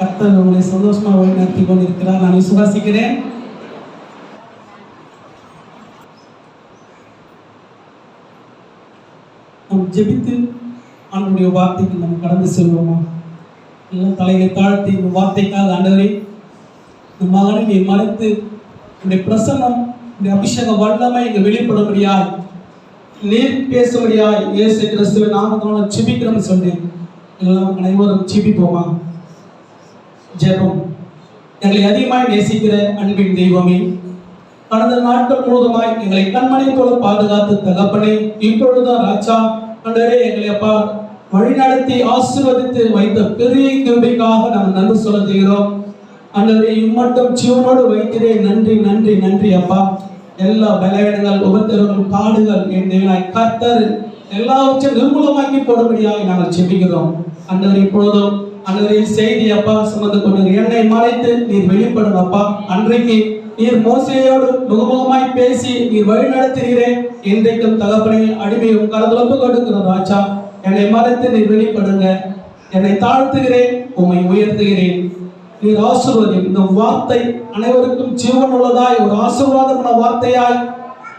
கர்த்தர் உங்களை சந்தோஷமா வழி நடத்தி கொண்டிருக்கிறார் நான் விசுவாசிக்கிறேன். நாம் ஜெபித்து ஆண்டுடைய வார்த்தைக்கு நாம் கடந்து செல்வோமா? எல்லாம் தலையை தாழ்த்தி இந்த வார்த்தைக்காக ஆண்டவரே இந்த மகனை நீ மறைத்து உடைய பிரசன்னம் இந்த அபிஷேக வல்லமை இங்கே வெளிப்படும்படியாய் நீர் பேசும்படியாய் இயேசு நாம நாமத்தோட செபிக்கிறோம்னு சொன்னேன் எல்லாம் அனைவரும் செபிப்போமா ஜெபம். எங்களை அதிகமாய் நேசிக்கிற அன்பின் தெய்வமே கடந்த நாட்கள் முழுவதுமாய் எங்களை கண்மணி போல பாதுகாத்து தகப்பனே இப்பொழுதுதான் ராஜா அன்றரே எங்களை அப்பா வழிநடத்தி ஆசீர்வதித்து வைத்த பெரிய கிருபைக்காக நாங்கள் நன்றி செலுத்துகிறோம் அன்றரே இம்மட்டும் சிவனோடு வைத்திரே நன்றி நன்றி நன்றி அப்பா. எல்லா பலவீனங்கள் உபத்திரங்கள் பாடுகள் என் தேவனாய் கர்த்தர் எல்லாவற்றையும் நிர்மூலமாக்கி போடும்படியாக நாங்கள் செபிக்கிறோம். அன்றவர் இப்பொழுதும் அன்றைய செய்தி அப்பா சுமந்து கொண்டு என்னை மறைத்து நீர் வெளிப்படும் அப்பா. அன்றைக்கு நீர் மோசையோடு முகமுகமாய் பேசி நீர் வழி நடத்துகிறேன் இன்றைக்கும் தகப்பனை அடிமை உன் கொடுக்கிற ராஜா. என்னை மறைத்து நீர் வெளிப்படுங்க. என்னை தாழ்த்துகிறேன் உம்மை உயர்த்துகிறேன். நீர் ஆசீர்வதி இந்த வார்த்தை அனைவருக்கும் ஜீவன் உள்ளதாய் ஒரு ஆசீர்வாதமான வார்த்தையாய்.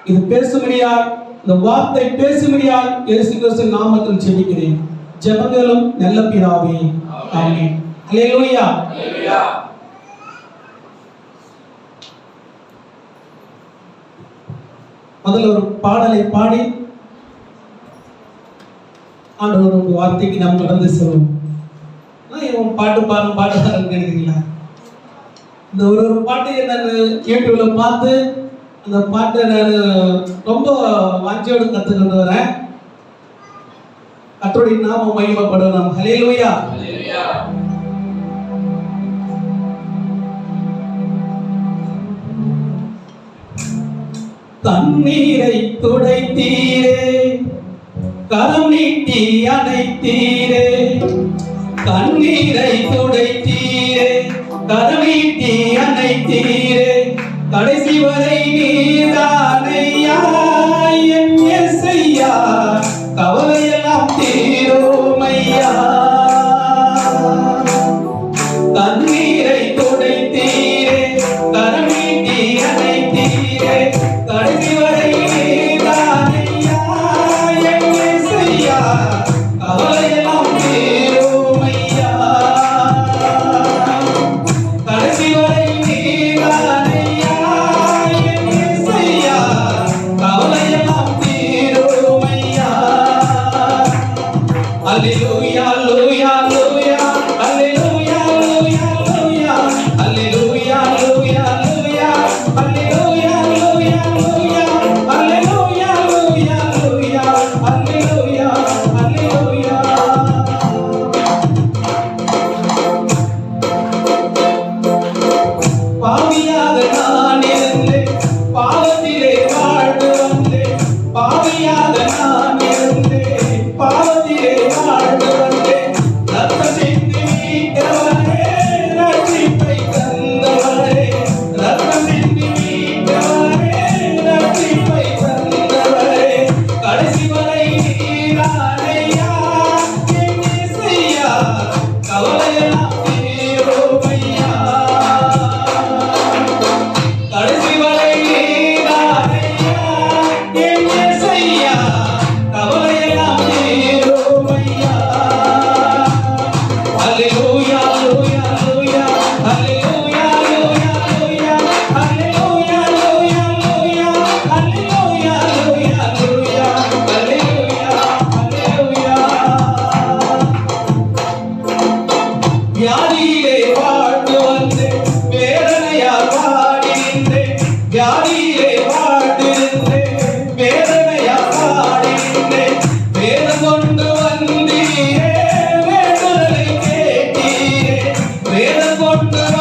இது பேசும்படியாய் இந்த வார்த்தை பேசும்படியாய் இயேசு கிறிஸ்து நாமத்தில் செபிக்கிறேன் ஜெபங்களும் நல்ல பிதாவே ஆமென் அல்லேலூயா முதல்ல ஒரு பாடலை பாடி ஆண்டவர் ஒரு வார்த்தைக்கு நாம் கடந்து செல்வோம் இவன் பாட்டு பாடும் பாடுறாருன்னு நினைக்கிறீங்களா இந்த ஒரு ஒரு பாட்டு நான் யூடியூப்ல பார்த்து அந்த பாட்டை நான் ரொம்ப வாஞ்சியோடு கற்றுக்கிட்டு வரேன் கத்தோடைய நாம மகிமைப்படணும். ஹalleluya தண்ணீரை துடைத்தீரே கரம் நீட்டி அணைத்தீரே. தண்ணீரை துடைத்தீரே கரம் நீட்டி அணைத்தீரே. கடைசி வரை நீதானையா Lord,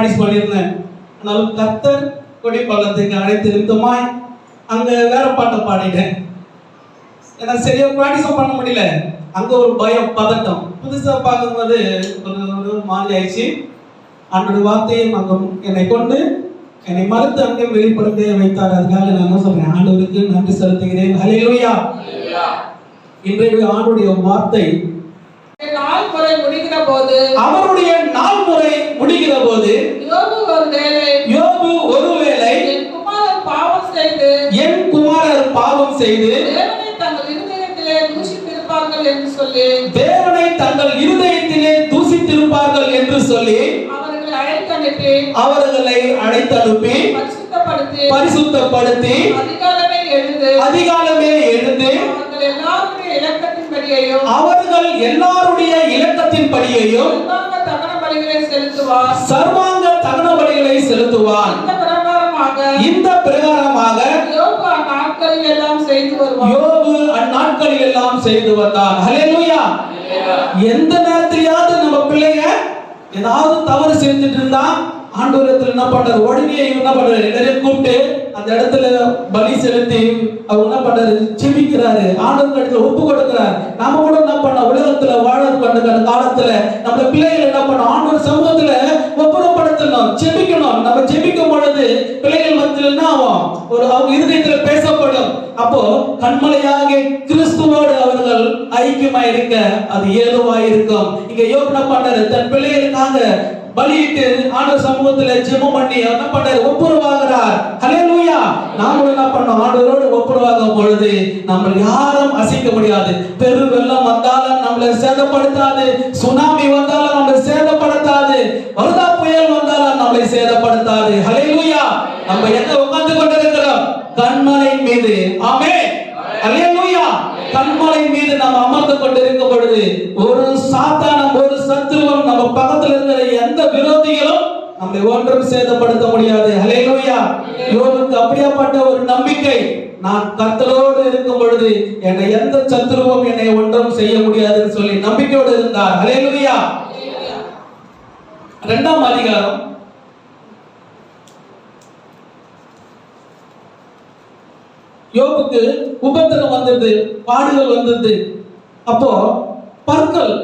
ப்ராக்டிஸ் பண்ணியிருந்தேன் ஆனால் கர்த்தர் கொடி பள்ளத்துக்கு அழைத்து நிறுத்தமாய் அங்க வேற பாட்டை பாடிட்டேன். ஏன்னா சரியா ப்ராக்டிஸும் பண்ண முடியல. அங்க ஒரு பயம் பதட்டம். புதுசா பார்க்கும்போது ஒரு ஒரு மாதிரி ஆயிடுச்சு. அன்றோட வார்த்தையும் அங்க என்னை கொண்டு என்னை மறுத்து அங்கே வெளிப்படுத்த வைத்தார். அதுக்காக நான் என்ன சொல்றேன்? ஆண்டவருக்கு நன்றி செலுத்துகிறேன். ஹalleluya இன்றைய ஆண்டுடைய வார்த்தை நாள் முறை முடிகிற போது அவருடைய நாள் முறை முடிகிற போது யோபு ஒரு வேளை. யோபு ஒருவேளை என் குமாரன் பாவம் செய்து என் குமாரர் பாவம் செய்து தேவனை தங்கள் இருதயத்திலே தூஷித்திருப்பார்கள் என்று சொல்லி தேவனை தங்கள் இருதயத்திலே தூசித்திருப்பார்கள் என்று சொல்லி அவர்களை அழைத்தனுப்பி அவர்களை அழைத்தனுப்பி பரிசுத்தப்படுத்தி பரிசுத்தப்படுத்தி அதிகாலமே எழுந்து அதிகாலமே எழுந்து அவர்கள் எல்லாருடைய இலக்கத்தின்படியையும் அவர்கள் பலிகளை செலுத்துவார் சர்வாங்க தகன பலிகளை செலுத்துவார் இந்த பிரகாரமாக இந்த பிரகாரமாக யோபு அந்நாட்களில் எல்லாம் செய்து வருவார் யோபு அந்நாட்களில் எல்லாம் செய்து வந்தார் ஹalleluya. எந்த நேரத்திலயாவது நம்ம பிள்ளைங்க ஏதாவது தவறு செஞ்சுட்டு இருந்தா ஆண்டவரத்துல என்ன பண்றாரு? உடனே என்ன பண்றாரு? எல்லாரையும் கூப்பிட்டு அந்த இடத்துல பலி செலுத்தி அவர் என்ன பண்றாரு? செபிக்கிறாரு ஆண்டவர் இடத்துல ஒப்பு கொடுக்கிறார். நாம கூட என்ன பண்ண உலகத்துல வாழ பண்ணுற காலத்துல நம்ம பிள்ளைகள் என்ன பண்ண ஆண்டவர் சமூகத்துல ஒப்புறப்படுத்தணும் செபிக்கணும் நம்ம செபிக்கும் பொழுது பிள்ளைகள் மத்தியில் என்ன ஆகும்? ஒரு அவங்க இருதயத்துல பேசப்படும். அப்போ கண்மலையாக கிறிஸ்துவோடு அவர்கள் ஐக்கியமாயிருக்க அது ஏதுவாயிருக்கும். இங்க யோகனா என்ன பண்றாரு? தன் பிள்ளைகளுக்காக பலியிட்டு ஆண்டவர் சமூகத்துல ஜெபம் பண்ணி என்ன பண்றாரு ஒப்புரவாகிறார். ஹalleluya. நாமளும் என்ன பண்ணோம்? ஆண்டவரோடு ஒப்புரவாகும் பொழுது நம்ம யாரும் அசைக்க முடியாது. பெரு வெள்ளம் வந்தாலும் நம்மளை சேதப்படுத்தாது. சுனாமி வந்தாலும் நம்மளை சேதப்படுத்தாது. வருதா புயல் வந்தாலும் நம்மளை சேதப்படுத்தாது. ஹalleluya. நம்ம எங்க உட்கார்ந்து கொண்டிருக்கிறோம்? கண்மலையின் மீது. ஆமென். ஹalleluya. கண்மலை மீது நாம் அமர்ந்து கொண்டிருக்கும் பொழுது ஒரு சாத்தான விரோதிகளும் நம்மை ஒன்றும் சேதப்படுத்த முடியாது. ஹalleluya யோனுக்கு அப்படியாப்பட்ட ஒரு நம்பிக்கை நான் கர்த்தரோடு இருக்கும் பொழுது என்னை எந்த சத்துருவம் என்னை ஒன்றும் செய்ய முடியாதுன்னு சொல்லி நம்பிக்கையோடு இருந்தார். ஹalleluya இரண்டாம் அதிகாரம். யோபுக்கு உபத்திரம் வந்தது பாடுகள் வந்தது. அப்போ பற்கள்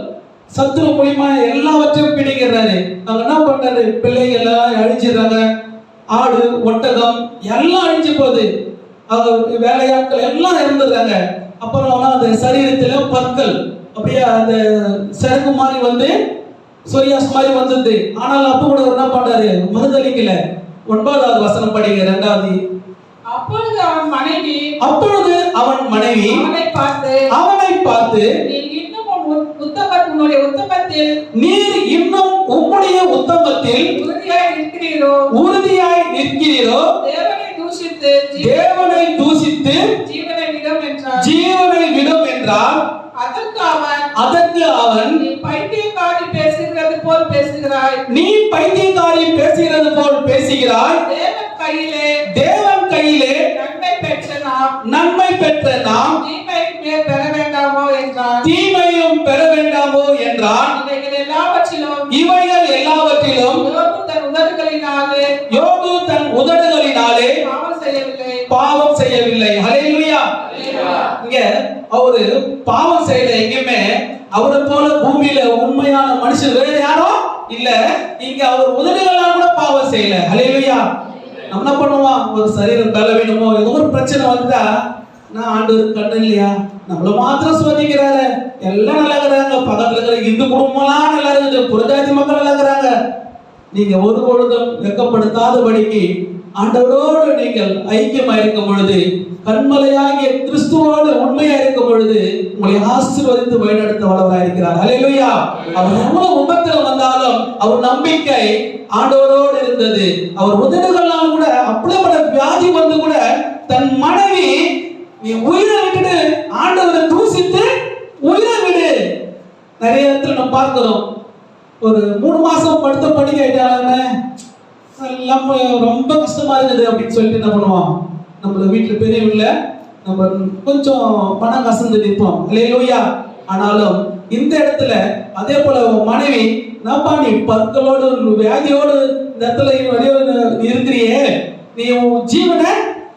சத்துரு மூலியமா எல்லாவற்றையும் பிடிக்கிறாரு. அவங்க என்ன பண்றாரு? பிள்ளைகள் எல்லாம் அழிச்சிடுறாங்க ஆடு ஒட்டகம் எல்லாம் அழிஞ்சு போகுது. அவங்க வேலையாட்கள் எல்லாம் இறந்துடுறாங்க. அப்புறம் அந்த சரீரத்துல பற்கள். அப்படியே அந்த சரக்கு மாதிரி வந்து சொரியாஸ் மாதிரி வந்தது. ஆனால் அப்ப கூட என்ன பண்றாரு? மறுதளிக்கல ஒன்பதாவது வசனம் படிங்க ரெண்டாவது. அப்பொழுது அவன் மனைவி அப்பொழுது அவன் மனைவி அவனை பார்த்து அவனை பார்த்து நீ இன்னும் உன் உத்- உத்தம- உன்னுடைய உத்தமத்தில் நீர் இன்னும் உம்முடைய உத்தமத்தில் உறுதியாய் நிற்கிறீரோ? உறுதியாய் நிற்கிறீரோ? தேவனை தூஷித்து தேவனை தூசித்து ஜீவனை விடும் என்றார். ஜீவனை விடும் என்றால் அதற்கு அவன் அதற்கு அவன் நீ பைத்தியக்காரி பேசுகிறது போல் பேசுகிறாய். நீ பைத்தியக்காரி பேசுகிறது போல் பேசுகிறாய். தேவன் கையிலே தேவன் கையிலே நன்மை பெற்ற நாம். நன்மை பெற்ற நாம். தீமை தீமையும் பெற வேண்டாமோ என்றான். இவைகள் எல்லாவற்றிலும் இவைகள் எல்லாவற்றிலும் தன் உதடுகளினாலே யோபு தன் உதடுகளினாலே பாவம் செய்யவில்லை. பாவம் செய்யவில்லை. ஹalleluya இங்க அவரு பாவம் செய்யல எங்கேயுமே. அவரை போல பூமியில உண்மையான மனுஷன் வேற யாரும் இல்ல. இங்க அவர் உதடுகளால் கூட பாவம் செய்யல. ஹalleluya நம்ம என்ன பண்ணுவோம்? ஒரு சரீரம் பலவீனமோ ஏதோ ஒரு பிரச்சனை வந்தா நான் ஆண்டவர் கண்ணு இல்லையா? நம்மள மாத்திரம் சோதிக்கிறாரு எல்லாம் நல்லா இருக்கிறாங்க. பக்கத்துல இருக்கிற இந்து குடும்பம்லாம் நல்லா இருக்குது. புரஜாதி மக்கள் நல்லா இருக்கிறாங்க. நீங்க ஒரு பொழுதும் வெக்கப்படுத்தாதபடிக்கு ஆண்டவரோடு நீங்கள் ஐக்கியமா இருக்கும் பொழுது கண்மலையாகிய கிறிஸ்துவோடு உண்மையா இருக்கும் பொழுது உங்களை ஆசீர்வதித்து வழிநடத்த வல்லவராய் இருக்கிறார். அலையிலுயா அவர் எவ்வளவு உபத்திரம் வந்தாலும் அவர் நம்பிக்கை ஆண்டவரோடு இருந்தது. அவர் உதடுகளால் கூட அப்படிப்பட்ட வியாதி வந்து கூட தன் மனைவி நீ உயிரை விட்டுட்டு ஆண்டவரை தூசித்து உயிரை விடு. நிறைய இடத்துல நம்ம பார்க்கிறோம். ஒரு மூணு மாசம் படுத்த படிக்க ஆயிட்டாங்க ரொம்ப கஷ்டமா இருக்குது அப்படின்னு சொல்லிட்டு என்ன பண்ணுவோம்? நம்மள வீட்டுல பெரியவங்கள நம்ம கொஞ்சம் பணம் கசந்து நிற்போம். இல்லையா ஆனாலும் இந்த இடத்துல அதே போல மனைவி நாப்பா நீ பற்களோடு வியாதியோடு இந்த இடத்துல நீ இருக்கிறியே? நீ உன் ஜீவனை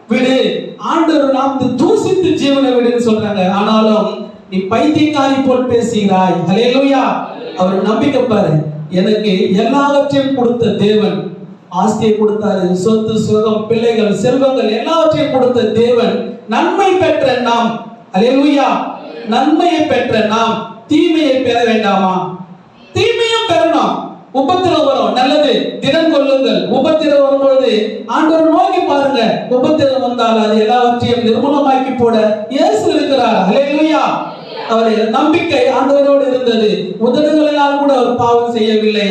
விடு. ஆண்டவர் நாம் தூசித்து ஜீவனை விடுன்னு சொல்றாங்க. ஆனாலும் நீ பைத்தியக்காரி போல் பேசுகிறாய். ஹalleluya. அவர் நம்பிக்கை பாரு. எனக்கு எல்லாவற்றையும் கொடுத்த தேவன். ஆஸ்தியை கொடுத்தாரு. சொத்து சுகம் பிள்ளைகள் செல்வங்கள் எல்லாவற்றையும் கொடுத்த தேவன். நன்மை பெற்ற நாம். அலேலுயா நன்மையை பெற்ற நாம். தீமையை பெற வேண்டாமா? தீமையும் பெறணும். உபத்திரம் வரும் நல்லது. தினம் கொள்ளுங்கள். உபத்திரம் வரும்பொழுது ஆண்டவர் நோக்கி பாருங்க உபத்திரம் வந்தால் அது எல்லாவற்றையும் நிர்மூலமாக்கி போட இயேசு இருக்கிறார். ஹalleluya. அவர் நம்பிக்கை ஆண்டவரோடு இருந்தது. உதடுகளினால் கூட அவர் பாவம் செய்யவில்லை.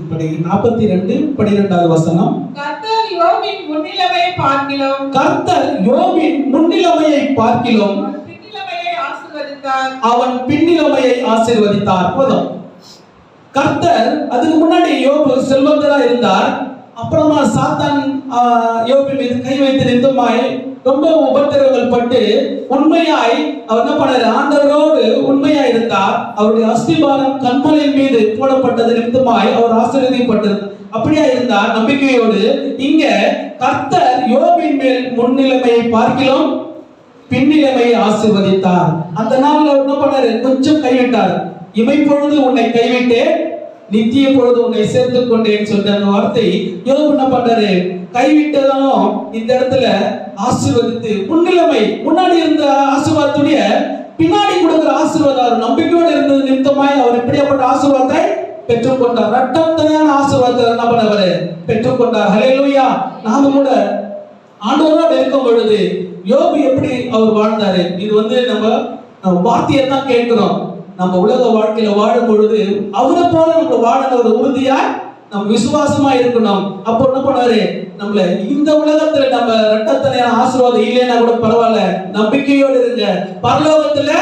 இப்படி நாற்பத்தி ரெண்டு பனிரெண்டாவது வசனம். கர்த்தர் யோபின் முன்னிலைமையை பார்க்கிலும். கர்த்தர் முன்னிலைமையை அவன் பின்னிலைமையை ஆசீர்வதித்தார் அவன் பின்னிலைமையை ஆசீர்வதித்தார். போதும். கர்த்தர் அதுக்கு முன்னாடி யோபு செல்வந்தரா இருந்தார். அப்புறமா சாத்தான் ஆஹ், மீது கை வைத்து நிந்தமாய் ரொம்ப உபத்திரவங்கள் பட்டு உண்மையாய் அவர் என்ன பண்ணாரு? ஆண்டவரோடு உண்மையாய் இருந்தார். அவருடைய அஸ்திபாரம் கண்மலையின் மீது போடப்பட்டது நிமித்தமாய் அவர் ஆசீர்வதிப்பட்டது அப்படியா இருந்தார். நம்பிக்கையோடு இங்க கர்த்தர் யோபின் மேல் முன்னிலைமையை பார்க்கிலும் பின்னிலைமையை ஆசிர்வதித்தார். அந்த நாள்ல அவர் என்ன பண்ணாரு? கொஞ்சம் கைவிட்டார். இமைப்பொழுது உன்னை கைவிட்டேன் நித்திய பொழுது உன்னை சேர்த்து கொண்டேன் சொல்ற அந்த வார்த்தை யோபு என்ன பண்றாரு? கைவிட்டதாலும் இந்த இடத்துல ஆசீர்வதித்து முன்னிலைமை முன்னாடி இருந்த ஆசீர்வாதத்துடைய பின்னாடி கொடுக்கிற ஆசீர்வாதம் நம்பிக்கையோடு இருந்தது நிமித்தமாய் அவர் இப்படியாப்பட்ட ஆசீர்வாதத்தை பெற்றுக்கொண்டார். ரட்டத்தனையான ஆசீர்வாதத்தை என்ன பண்ணவர் பெற்றுக்கொண்டார். ஹalleluya. நாம கூட ஆண்டவரோடு இருக்கும் பொழுது யோபு எப்படி அவர் வாழ்ந்தாரு? இது வந்து நம்ம நம்ம வார்த்தையை தான் கேட்கிறோம். நம்ம உலக வாழ்க்கையில வாழும் பொழுது அவரை போல நம்ம வாழணும். ஒரு உறுதியா நம்ம விசுவாசமா இருக்கணும். அப்போ என்ன பண்ணாரு நம்மள இந்த உலகத்துல நம்ம ரெட்டத்தனையான ஆசீர்வாதம் இல்லைன்னா கூட பரவாயில்ல. நம்பிக்கையோடு இருங்க. பரலோகத்துல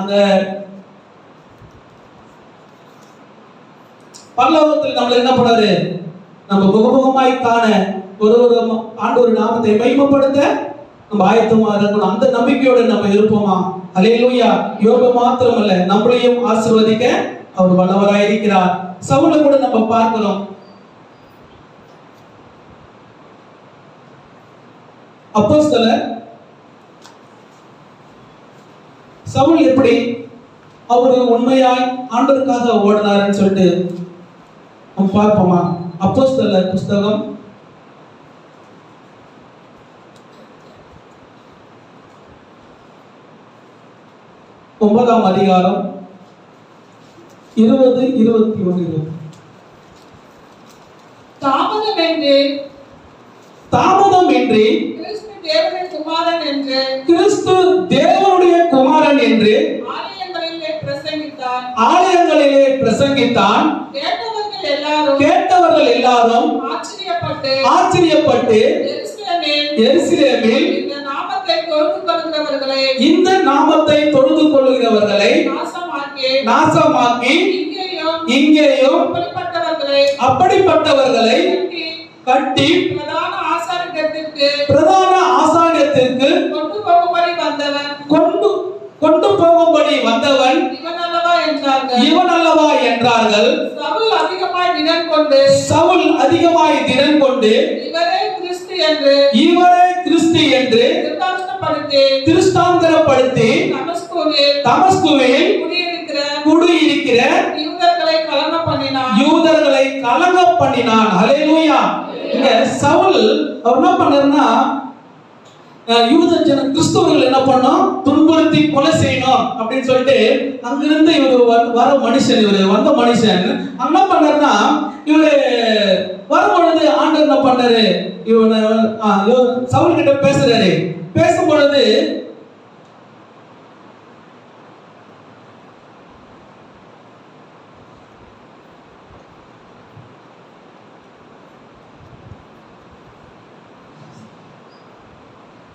அந்த பரலோகத்தில் நம்மள என்ன பண்ணாரு நம்ம முகமுகமாய் காண ஒரு ஒரு ஆண்டு நாமத்தை மைமப்படுத்த நம்ம ஆயத்தமா இருக்கணும் அந்த நம்பிக்கையோட நம்ம இருப்போமா? அலையிலூயா யோக அல்ல நம்மளையும் ஆசிர்வதிக்க அவர் வல்லவராய் இருக்கிறார். சவுல கூட நம்ம பார்க்கிறோம். அப்போஸ்தலர் சவுல் எப்படி அவர் உண்மையாய் ஆண்டவருக்காக ஓடினாருன்னு சொல்லிட்டு நம்ம பார்ப்போமா? அப்போஸ்தலர் புஸ்தகம் ஒன்பதாம் அதிகாரம் இருபது இருபத்தி ஒன்று. தாமதம் என்று தாமதம் இன்றி கிறிஸ்து தேவனின் குமாரன் என்று கிறிஸ்து தேவனுடைய குமாரன் என்று ஆலயங்களிலே பிரசங்கித்தார் ஆலயங்களிலே பிரசங்கித்தான். கேட்டவர்கள் எல்லாரும் கேட்டவர்கள் எல்லாரும் ஆச்சரியப்பட்டு ஆச்சரியப்பட்டு எருசலேமில் எருசலேமில் தொழுது இந்த நாமத்தை தொழுது கொள்கிறவர்களை நாசமாக்கி நாசமாக்கி இங்கேயும் அப்படிப்பட்டவர்களை கட்டி பிரதான ஆசாரியத்திற்கு பிரதான ஆசாரியத்திற்கு கொண்டு போகும்படி வந்தவன். கொண்டு கொண்டு போகும்படி வந்தவன் இவன் அல்லவா என்றார்கள். இவன் அல்லவா என்றார்கள். சவுல் அதிகமாய் நிலம் கொண்டு சவுல் அதிகமாய் திறன் கொண்டு இவரே கிறிஸ்து என்று இவரே கிறிஸ்து என்று திருஷ்டாந்தப்படுத்தி திருஷ்டாந்தரப்படுத்தி நமஸ்கூரில் தமஸ்குவில் குடியிருக்கிற குடியிருக்கிற யூதர்களை கலன பண்ணினான் யூதர்களை கலங்க பண்ணினான் ஹalleluya இங்க சவுல் அவர் என்ன பண்ணாருன்னா யூத ஜன கிறிஸ்தவர்கள் என்ன பண்ணோம்? துன்புறுத்தி கொலை செய்யணும் அப்படின்னு சொல்லிட்டு அங்கிருந்து இவர் வர மனுஷன் இவர் வந்த மனுஷன். என்ன பண்ணாருன்னா இவரு வரும்பொழுது ஆண்டவர் என்ன பண்ணாரு? இவன் சவுல் கிட்ட பேசுறாரு. பேசும் பொழுது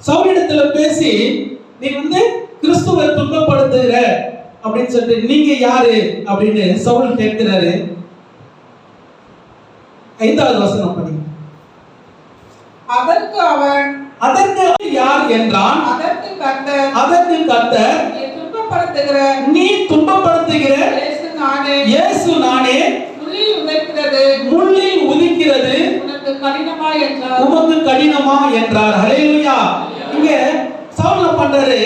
சவுலிடத்துல பேசி நீ வந்து கிறிஸ்துவை துன்பப்படுத்துகிற அப்படின்னு சொல்லிட்டு நீங்க யாரு? அப்படின்னு சவுல் கேட்கிறாரு. ஐந்தாவது வசனம் படி அதற்கு அவன் அதற்கு என்றான் அதற்கு கர்த்தர் அதற்கு கர்த்தர் நீ துன்பப்படுத்துகிற. நீ துன்பப்படுத்துகிற இயேசு நானே. இயேசு நானே. முள்ளில் உதைக்கிறது. முள்ளில் உதிக்கிறது. உனக்கு கடினமா என்றார். உமக்கு கடினமா என்றார். ஹalleluya இங்க சவுல் பண்றாரு.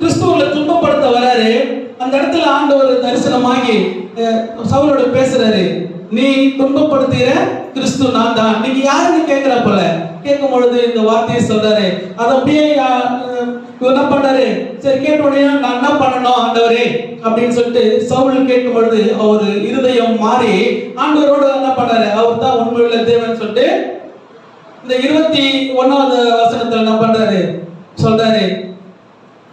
கிறிஸ்துவங்களை துன்பப்படுத்த வராரு. அந்த இடத்துல ஆண்டவர் தரிசனமாகி சவுலோட பேசுறாரு. நீ துன்பப்படுத்துகிற கிறிஸ்து நான் தான் நீங்க யாருன்னு கேட்கும் பொழுது இந்த வார்த்தையை சொல்றாரு அது அப்படியே என்ன பண்ணாரு? சரி கேட்ட உடனே நான் என்ன பண்ணணும் ஆண்டவரே? அப்படின்னு சொல்லிட்டு சவுல் கேட்கும் பொழுது அவர் இருதயம் மாறி ஆண்டவரோட என்ன பண்ணாரு? அவர் தான் உண்மையுள்ள தேவன் சொல்லிட்டு இந்த இருபத்தி ஒன்னாவது வசனத்துல என்ன பண்றாரு? சொல்றாரு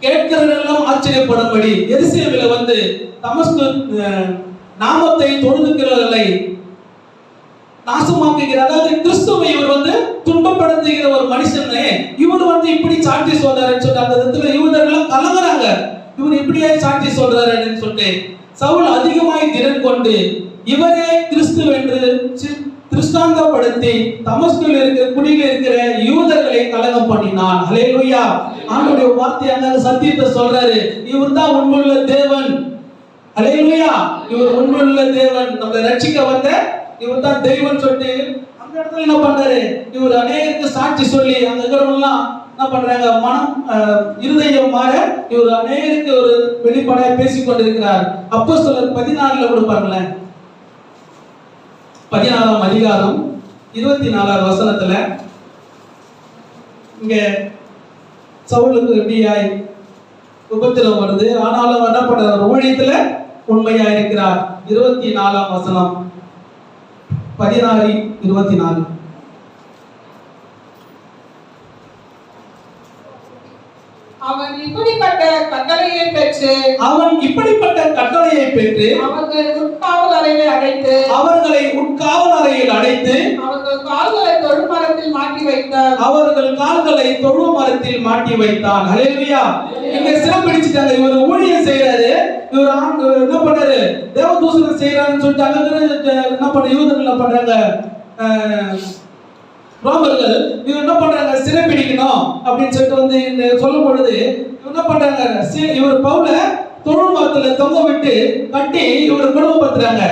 கேட்கிறதெல்லாம் ஆச்சரியப்படும்படி எரிசியவில் வந்து தமஸ்கு நாமத்தை தொழுதுக்கிறவர்களை நாசமாக்குகிற அதாவது கிறிஸ்துவை இவர் வந்து துன்பப்படுத்துகிற ஒரு மனுஷனே. இவர் வந்து இப்படி சாட்சி சொல்றாருன்னு சொல்லிட்டு அந்த இடத்துல யூதர்கள் கலங்குறாங்க. இவர் இப்படியே சாட்சி சொல்றாருன்னு சொல்லிட்டு சவுல் அதிகமாய் திறன் கொண்டு இவரே கிறிஸ்து என்று திருஷ்டாந்தப்படுத்தி தமஸ்கில் இருக்கிற குடியில் இருக்கிற யூதர்களை கலகம் பண்ணினான். ஹalleluya. ஆண்டுடைய வார்த்தை அங்க சத்தியத்தை சொல்றாரு. இவர் தான் உண்மையுள்ள தேவன். ஹalleluya. இவர் உண்மையுள்ள தேவன். நம்மளை ரட்சிக்க வந்த இவர் தான் தெய்வம் சொல்லிட்டு அந்த இடத்துல என்ன பண்றாரு? இவர் அநேகருக்கு சாட்சி சொல்லி அந்த இருக்கிறவங்கலாம் என்ன பண்றாங்க? மனம் இருதயம் மாற இவர் அநேகருக்கு ஒரு வெளிப்படையா பேசிக் கொண்டிருக்கிறார். அப்போ சிலர் பதினாலுல கூட பாருங்களேன். பதினாறாம் அதிகாரம் இருபத்தி நாலாவது வசனத்துல இங்க சவுலுக்கு எப்படியாய் உபத்திரம் வருது. ஆனாலும் என்ன பண்ற ஊழியத்துல உண்மையா இருக்கிறார். இருபத்தி நாலாம் வசனம். பதினாறு இருபத்தி நாலு அவன் இப்படிப்பட்ட கட்டளையை பெற்று அவன் இப்படிப்பட்ட கட்டளையை பெற்று அவர்கள் உட்காவல் அறையிலே அடைத்து அவர்களை உட்காவல் அறையில் அடைத்து அவர்கள் கால்களை தொழுமரத்தில் மாட்டி வைத்தார். அவர்கள் கால்களை தொழு மரத்தில் மாட்டி வைத்தான். ஹalleluya இங்க சிறப்பிடிச்சிட்டாங்க இவர் ஊழியம் செய்யறாரு இவர் ஆண் இவர் என்ன பண்றாரு தேவதூசனம் செய்யறாருன்னு சொல்லிட்டு அங்க என்ன பண்ண யூதர்கள் பண்றாங்க? ரோமர்கள் இவர் என்ன பண்றாங்க? சிறைப்பிடிக்கணும் அப்படின்னு சொல்லிட்டு வந்து சொல்லும் பொழுது இவர் என்ன பண்றாங்க? சி- இவர் பவுல தொழில் மரத்துல தொங்க விட்டு கட்டி இவர் குடும்பப்படுத்துறாங்க.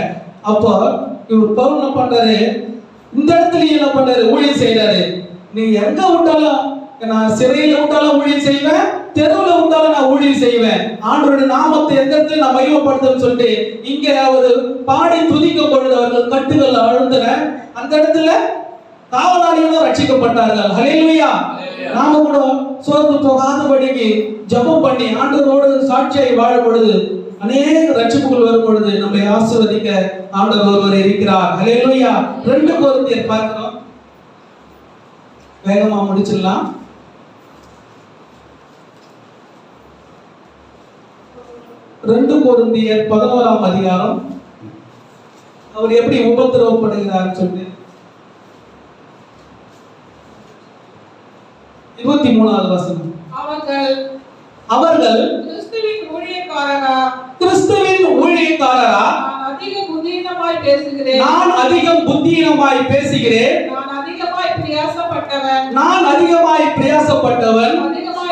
அப்போ இவர் பவுல் என்ன பண்றாரு? இந்த இடத்துலயும் என்ன பண்றாரு? ஊழியம் செய்யறாரு நீ எங்க விட்டாலும் நான் சிறையில விட்டாலும் ஊழியம் செய்வேன் தெருவுல விட்டாலும் நான் ஊழியம் செய்வேன். ஆண்டோட நாமத்தை எந்த இடத்துல நான் மகிமைப்படுத்தணும்னு சொல்லிட்டு இங்க அவர் பாடி துதிக்கும் பொழுது அவர்கள் கட்டுகள் அழுந்தன அந்த இடத்துல காவலாளிகளும் ரட்சிக்கப்பட்டார்கள். ஹalleluya. நாம கூட சோர்ந்து போகாதபடிக்கு ஜெபம் பண்ணி ஆண்டவரோடு சாட்சியாய் வாழும் பொழுது அநேக ரட்சிப்புகள் வரும் பொழுது நம்மை ஆசீர்வதிக்க ஆண்டவர் ஒருவர் இருக்கிறார். ஹalleluya. ரெண்டு கொரிந்தியர் பார்க்கிறோம். வேகமா முடிச்சிடலாம். ரெண்டு கொரிந்தியர் பதினோராம் அதிகாரம். அவர் எப்படி உபத்திரவப்படுகிறார் சொல்லிட்டு இருபத்தி மூணாவது வசனம். அவர்கள் அவர்கள் கிறிஸ்துவின் ஊழியக்காரரா? கிறிஸ்துவின் ஊழியக்காரரா? அதிக புதீனமாய் பேசுகிறேன். நான் அதிகம் புத்தீனமாய் பேசுகிறேன். நான் அதிகமாய் பிரயாசப்பட்டவன். நான் அதிகமாய் பிரயாசப்பட்டவன்.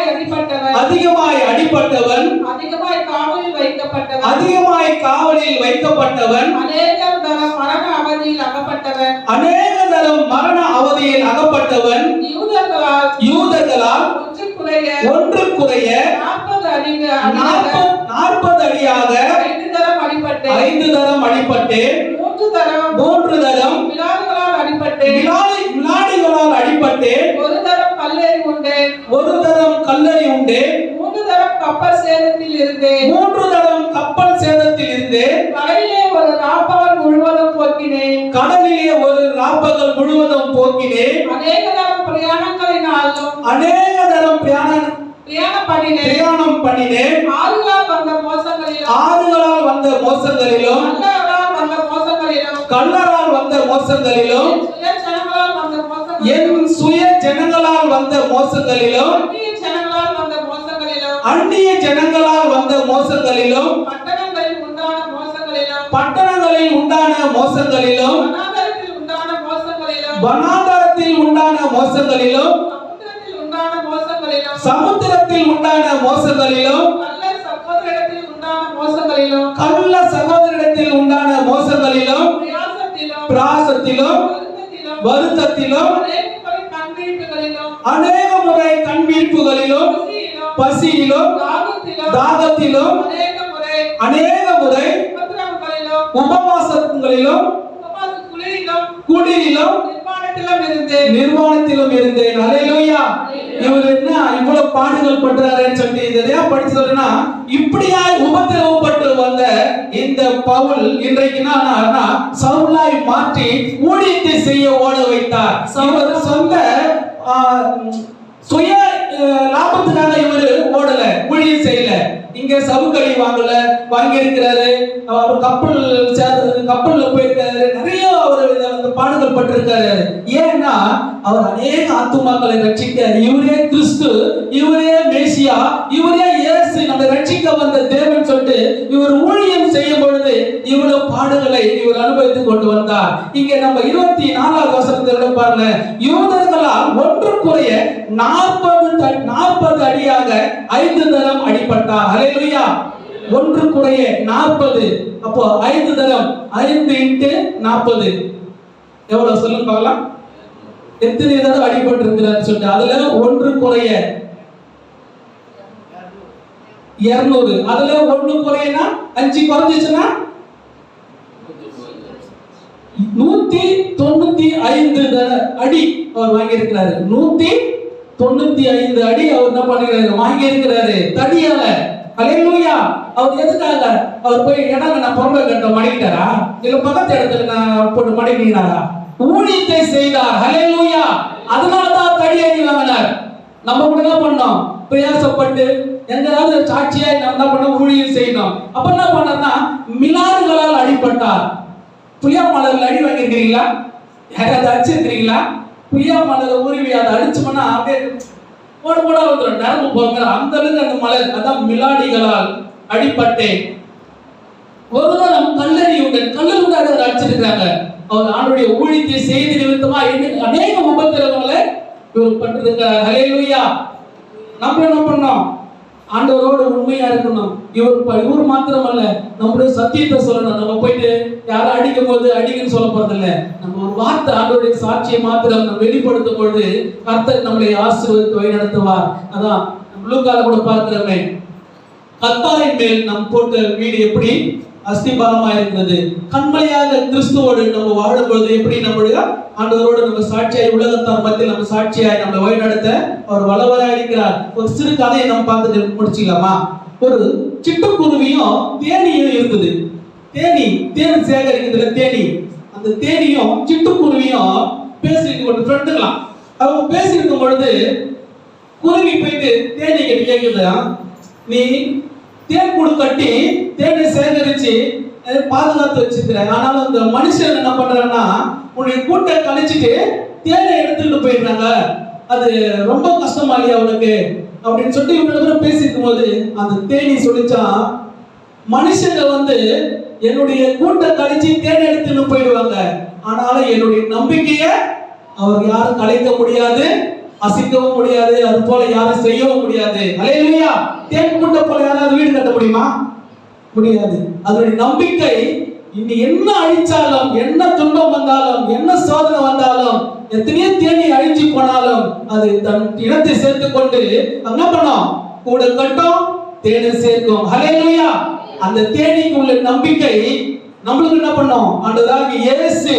அதிகமாய் அடிபட்டவன் அதிகமாய் அடிபட்டவன். அதிகமாய் காவலில் வைக்கப்பட்டவன் அதிகமாய் காவலில் வைக்கப்பட்டவன். அநேகம் தரம் மரண அவதியில் அகப்பட்டவன் அநேக தரம் மரண அவதியில் அகப்பட்டவன். யூதர்களால் யூதர்களால் ஒன்று குறைய ஒன்று குறைய நாற்பது அடிங்க நாற்பது அடியாக ஐந்து தரம் அடிபட்டேன் ஐந்து தரம் அடிபட்டேன் மூன்று தரம் மூன்று தரம் விழாடுகளால் அடிபட்டேன் வினாடி வினாடிகளால் அடிபட்டேன் ஒரு தரம் கல்லேறி உண்டேன் ஒரு தரம் உண்டேன் மூன்று தரம் கப்பல் சேதத்தில் இருந்தேன் மூன்று தரம் கப்பல் சேதத்தில் இருந்தேன் கடலிலே ஒரு நாற்பவன் முழுவதும் போக்கினேன். கடலிலே ஒரு ராப்பகல் அநேக தரம் பிரயாணங்களினாலும் அநேக தரம் பிரயாணம் பிரயாணம் பண்ணினேன். பிரயாணம் பண்ணினேன். ஆறுகளால் வந்த மோசங்களிலும் ஆறுகளால் வந்த மோசங்களிலும் கல்லவரால் வந்த மோசங்களிலும் கள்ளரால் வந்த மோசங்களிலும் மோசங்களிலும் பட்டணங்களில் உண்டான மோசங்களிலும் பட்டணங்களில் உண்டான மோசங்களிலும் வனாந்தரத்தில் உண்டான மோசங்களிலும் வனாந்தரத்தில் உண்டான மோசங்களிலும் சமுத்திரத்தில் உண்டான மோசங்களிலும் சமுத்திரத்தில் உண்டான மோசங்களிலும் உண்டான மோசங்களிலும் கள்ள சகோதரிடத்தில் உண்டான மோசங்களிலும் பிராசத்திலும் வருத்தத்திலும் அநேக முறை கண்வீழ்ப்புகளிலும் பசியிலும் தாகத்திலும் அநேக முறை உபவாசங்களிலும் குடியிலும் நிர்வாணத்திலும் இருந்து நிர்வாணத்திலும் இருந்தேன். அலையிலோயா இவர் என்ன இவ்வளவு பாடுகள் பண்றாருன்னு சொல்லி இதையா படிச்சு சொல்றேன்னா இப்படியா உபத்திரவப்பட்டு வந்த இந்த பவுல் இன்றைக்கு என்ன சவுலாய் மாற்றி ஊழியத்தை செய்ய ஓட வைத்தார். இவர் சொந்த சுய லாபத்துக்காக இவரு ஓடல ஊழியம் செய்யல. இங்க சவுக்கடி வாங்கல வாங்கியிருக்கிறாரு. அவர் கப்பல் சேர்ந்து கப்பல்ல போயிருக்காரு. நிறைய அவர் அந்த பாடுகள் பட்டிருக்காரு. ஏன்னா அவர் அநேக ஆத்துமாக்களை ரட்சிக்க இவரே கிறிஸ்து இவரே மேசியா இவரே இயேசு நம்ம ரட்சிக்க வந்த தேவன் சொல்லிட்டு இவர் ஊழியம் செய்யும் இவ்வளவு பாடுகளை இவர் அனுபவித்துக் கொண்டு வந்தார். இங்க நம்ம இருபத்தி நாலாவது வசனத்தில் பாருங்க. யூதர்களால் ஒன்று குறைய நாற்பது நாற்பது அடியாக ஐந்து தரம் அடிபட்டார். ஹalleluya ஒன்று குறைய நாற்பது. அப்போ ஐந்து தரம் ஐந்து இன்ட்டு நாற்பது. எவ்வளவு சொல்லுங்க பார்க்கலாம். எத்தனை தடவை அடிபட்டு இருக்கிறார் சொல்லிட்டு அதுல ஒன்று குறைய இருநூறு. அதுல ஒண்ணு குறையனா அஞ்சு குறைஞ்சிச்சுன்னா? நூத்தி தொண்ணூத்தி ஐந்து அடி அவர் வாங்கியிருக்கிறாரு. நூத்தி தொண்ணூத்தி ஐந்து அடி அவர் என்ன பண்ணிக்கிறாரு? வாங்கி இருக்கிறாரு தடியால அலையிலூயா அவர் எதுக்காக? அவர் போய் இடம் நான் பொம்பை கட்ட மடிக்கிட்டாரா? இல்ல பக்கத்து இடத்துல நான் போட்டு மடிக்கிறாரா ஊழியத்தை செய்தார். ஹலேலூயா அதனால தான் தடி அடி வாங்கினார். நம்ம கூட என்ன பண்ணோம்? பிரயாசப்பட்டு எங்கேயாவது சாட்சியாய் நம்ம என்ன பண்ணோம்? ஊழியம் செய்யணும். அப்ப என்ன பண்ணா மிலாறுகளால் அடிபட்டார். புளியா மலர்ல அடி வாங்கியிருக்கிறீங்களா? யாராவது அடிச்சிருக்கிறீங்களா? புளியா மலரை உருவி அதை அடிச்சோம்னா அப்படியே போட போட வந்துடும் நரம்பு போங்க அந்த அளவுக்கு அந்த மலர். அதான் மிலாடிகளால் அடிப்பட்டேன் ஒரு நேரம் கல்லறி உண்டு. கல்லல் கூட அவர் அடிச்சிருக்கிறாங்க. அவர் ஆண்டுடைய ஊழியத்தை செய்தி நிமித்தமா என்ன- அநேக உபத்திரவங்களை இவர் ஹலே ஹalleluya நம்ம என்ன பண்ணோம் ஆண்டவரோடு உண்மையா இருக்கணும். இவர் ப- இவர் மாத்திரமல்ல நம்முடைய சத்தியத்தை சொல்லணும். நம்ம போயிட்டு யாரும் அடிக்கும் போது அடிக்கன்னு சொல்ல போறதில்ல. நம்ம ஒரு வார்த்தை ஆண்டவருடைய சாட்சியை மாத்திரம் நம்ம வெளிப்படுத்தும் பொழுது கர்த்தர் நம்மளை ஆசீர்வதித்து வழிநடத்துவார். அதான் லூக்கால கூட பார்க்கிறோமே. கத்தாரின் மேல் நம் போட்ட வீடு எப்படி? அஸ்திபாரமா இருந்தது கண்மையாக கிறிஸ்துவோடு நம்ம வாழும் பொழுது எப்படி நம்முடைய ஆண்டவரோடு நம்ம சாட்சியாய் உலகத்தார் மத்தியில் நம்ம சாட்சியாய் நம்ம வழிநடத்த அவர் வல்லவராய் இருக்கிறார். ஒரு சிறு கதையை நம்ம பார்த்துட்டு முடிச்சுக்கலாமா? ஒரு சிட்டுக்குருவியும் தேனியும் இருந்தது. தேனி தேன் சேகரிக்கிறதுல தேனி. அந்த தேனியும் சிட்டுக்குருவியும் பேசிட்டு கொண்டு ஃப்ரெண்டுங்களாம் அவங்க பேசியிருக்கும் பொழுது குருவி போயிட்டு தேனி கிட்ட கேட்குது நீ தேன் கூடு கட்டி தேனை சேகரிச்சு பாதுகாத்து வச்சிருக்கிறேன். ஆனாலும் அந்த மனுஷன் என்ன பண்றாங்கன்னா உன்னுடைய கூட்டை கழிச்சிட்டு தேனை எடுத்துட்டு போயிடுறாங்க. அது ரொம்ப கஷ்டமா இல்லையா அவனுக்கு அப்படின்னு சொல்லிட்டு இவ்வளவு தூரம் போது அந்த தேனி சொல்லிச்சா மனுஷங்க வந்து என்னுடைய கூட்டை கழிச்சு தேன் எடுத்துன்னு போயிடுவாங்க. ஆனாலும் என்னுடைய நம்பிக்கையை அவர் யாரும் கலைக்க முடியாது. அசைக்கவும் முடியாது அது போல யாரும் செய்யவும் முடியாது. அலையிலையா! தேன் கூட்ட போல யாராவது வீடு கட்ட முடியுமா? முடியாது. அதனுடைய நம்பிக்கை இனி என்ன அழிச்சாலும் என்ன துன்பம் வந்தாலும் என்ன சோதனை வந்தாலும் எத்தனையோ தேனி அழிஞ்சு போனாலும் அது தன் இடத்தை சேர்த்து கொண்டு என்ன பண்ணும். கூட கட்டும் தேனை சேர்க்கும். ஹalleluya அந்த தேனிக்கு உள்ள நம்பிக்கை நம்மளுக்கு என்ன பண்ணும்? ஆண்டவராக இயேசு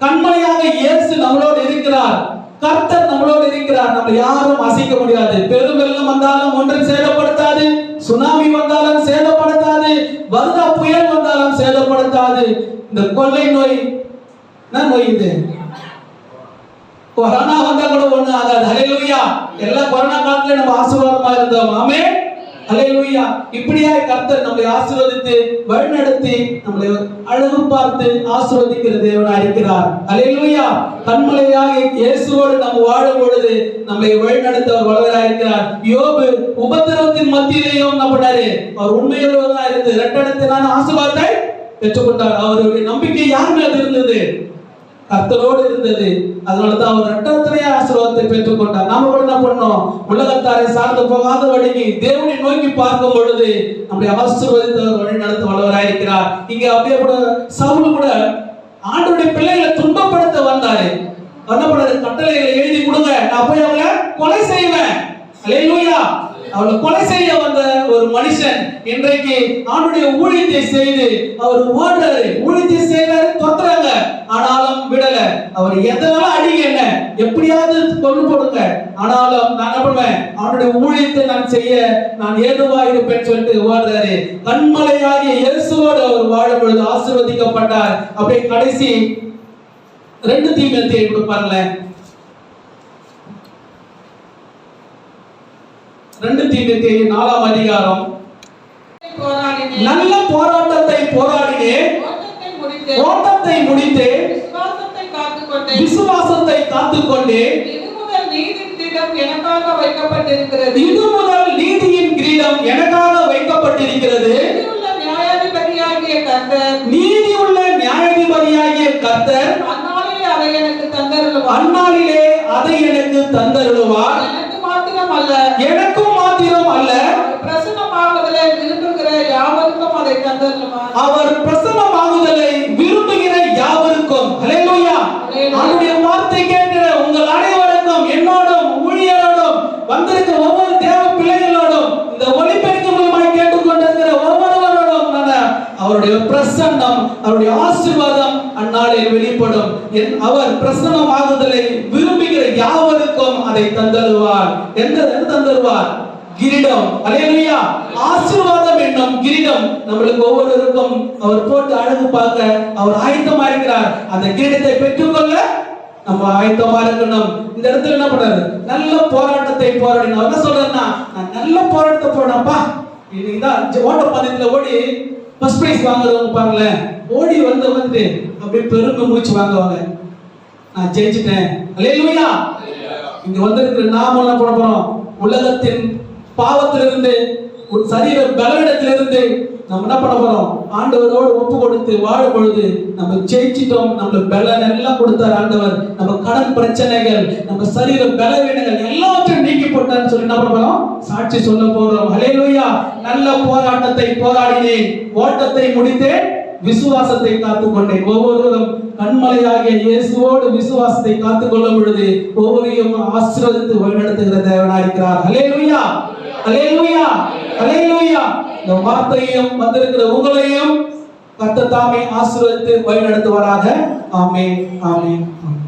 கண்மணியாக இயேசு நம்மளோடு இருக்கிறார். கர்த்தர் நம்மளோடு இருக்கிறார். நம்ம யாரும் அசைக்க முடியாது. பெருவெள்ளம் வந்தாலும் ஒன்றும் சேதப்படுத்தாது. சுனாமி வந்தாலும் சேதப்படுத்தாது. வருதா புயல் வந்தாலும் சேதப்படுத்தாது. இந்த கொள்ளை நோய் என்ன நோய் இது? கொரோனா வந்தா கூட ஒண்ணு ஆகாது. ஹalleluya எல்லா கொரோனா காலத்துல நம்ம ஆசீர்வாதமா இருந்தோம். ஆமே ஹalleluya இப்படியா கர்த்தர் நம்மை ஆசீர்வதித்து வழிநடத்தி நம்மளை அழகு பார்த்து ஆசீர்வதிக்கிற தேவனா இருக்கிறார். ஹalleluya கண்மலையாக இயேசுவோடு நம்ம வாழும் பொழுது நம்மை வழிநடத்த அவர் வல்லவராக இருக்கிறார். யோபு உபத்திரவத்தின் மத்தியிலேயும் என்ன பண்ணாரு அவர் உண்மையுள்ளவராக இருந்து இரட்டடத்தினான ஆசீர்வாதத்தை பெற்றுக்கொண்டார். அவருடைய நம்பிக்கை யார் மேல் இருந்தது? கர்த்தரோடு இருந்தது. அதனால தான் அவர் இரட்டத்திலேயே ஆசீர்வாதத்தை பெற்றுக்கொண்டார். நாம கூட என்ன பண்ணோம்? உலகத்தாரை சார்ந்து போகாத வழிக்கு தேவனை நோக்கி பார்க்கும் பொழுது நம்முடைய ஆசீர்வதித்தவர் வழி நடத்த வல்லவராயிருக்கிறார் இங்க அப்படியே கூட சவுல் கூட ஆண்டுடைய பிள்ளைகளை துன்பப்படுத்த வந்தாரு. என்ன பண்ணாரு? கட்டளைகளை எழுதி கொடுங்க. நான் போய் அவங்கள கொலை செய்வேன். அல்லேலூயா அவளை கொலை செய்ய வந்த ஒரு மனுஷன் இன்றைக்கு ஆண்டுடைய ஊழியத்தை செய்து அவர் ஓடுறாரு. ஊழியத்தை செய்து அவர் எதனால அடிங்க என்ன? எப்படியாவது கொண்டு போடுங்க. ஆனாலும் நான் என்ன பண்ணுவேன்? அவனுடைய ஊழியத்தை நான் செய்ய நான் ஏதுவா இருப்பேன் சொல்லிட்டு ஓடுறாரு கண்மலையாகிய இயேசுவோடு அவர் வாழும் பொழுது ஆசீர்வதிக்கப்பட்டார். அப்படியே கடைசி ரெண்டு தீமத்தையை கொடுப்பாருங்களேன் ரெண்டு தீமத்தை நாலாம் அதிகாரம். நல்ல போராட்டத்தை போராடினேன். ஓட்டத்தை முடித்தேன் ஓட்டத்தை முடித்தேன் விசுவாசத்தை காத்துக்கொண்டேன் விசுவாசத்தை கிரீடம் எனக்காக வைக்கப்பட்டிருக்கிறது. இது முதல் நீதியின் கிரீடம் எனக்காக வைக்கப்பட்டிருக்கிறது. நியாயாதிபதியாகிய கர்த்தர். நீதி உள்ள நியாயாதிபதியாகிய கர்த்தர் அந்நாளிலே அதை எனக்கு தந்தருளுவார். அந்நாளிலே அதை எனக்கு தந்தருளுவார். எனக்கு மாத்திரம் அல்ல. எனக்கும் மாத்திரம் அல்ல. பிரசன்னமாகுதலை விரும்புகிற யாவருக்கும் அதை தந்தருளுவார். அவர் பிரசன்னமாகுதலை விரும்புகிற யாவருக்கும் ஹalleluya அவருடைய வார்த்தை கேட்கிற உங்கள் அனைவருக்கும் என்னோடும் ஊழியரோடும் வந்திருக்கிற ஒவ்வொரு தேவ பிள்ளைகளோடும் இந்த ஒளிபெருக்க மூலமாய் கேட்டுக்கொண்டிருக்கிற ஒவ்வொருவரோடும் நான் அவருடைய பிரசன்னம் அவருடைய ஆசீர்வாதம் அந்நாளில் வெளிப்படும். என் அவர் பிரசன்னமாகுதலை விரும்புகிற யாவருக்கும் அதை தந்தருவார். எந்த தந்தருவார்? கிரீடம். அலையலையா. ஆசீர்வாதம் என்னும் கிரீடம் நம்மளுக்கு ஒவ்வொருவருக்கும் அவர் போட்டு அழகு பார்க்க அவர் ஆயத்தமா இருக்கிறார். அந்த கிரீடத்தை பெற்றுக்கொள்ள நம்ம ஆயத்தமா இருக்கணும். இந்த இடத்துல என்ன பண்றாரு நல்ல போராட்டத்தை போராடி நான் என்ன சொல்றேன்னா நான் நல்ல போராட்டத்தை போனப்பா இன்னைக்குதான் ஓட்ட பந்தயத்துல ஓடி ஃபர்ஸ்ட் பிரைஸ் வாங்குறவங்க பாருங்களேன். ஓடி வந்து வந்துட்டு அப்படியே பெருமை மூச்சு வாங்குவாங்க. நான் ஜெயிச்சிட்டேன். அல்லேலூயா இங்க வந்திருக்கிற நாம என்ன பண்ண போறோம்? உலகத்தின் பாவத்திலிருந்து ஒரு சரீர பலவீனத்திலிருந்து நம்ம என்ன பண்ண போறோம்? ஆண்டவரோடு ஒப்பு கொடுத்து வாழும் பொழுது நம்ம ஜெயிச்சிட்டோம். நம்மளுக்கு பலன் எல்லாம் கொடுத்தார் ஆண்டவர். நம்ம கடன் பிரச்சனைகள் நம்ம சரீர பலவீனங்கள் எல்லாவற்றையும் நீக்கி போட்டார்னு சொல்லி என்ன பண்ண போறோம்? சாட்சி சொல்ல போறோம். ஹalleluya. நல்ல போராட்டத்தை போராடினேன். ஓட்டத்தை முடித்தேன். விசுவாசத்தை காத்துக்கொண்டேன் ஒவ்வொருவரும் கண்மலையாகிய இயேசுவோடு விசுவாசத்தை காத்துக்கொள்ளும் பொழுது ஒவ்வொருவரையும் ஆசீர்வதித்து வழிநடத்துகிற தேவனாயிருக்கிறார். ஹalleluya. ஹalleluya ஹalleluya இந்த வார்த்தையும் வந்திருக்கிற உங்களையும் கத்த தாமே ஆசீர்வதித்து வழிநடத்துவாராக. ஆமே ஆமே ஆமே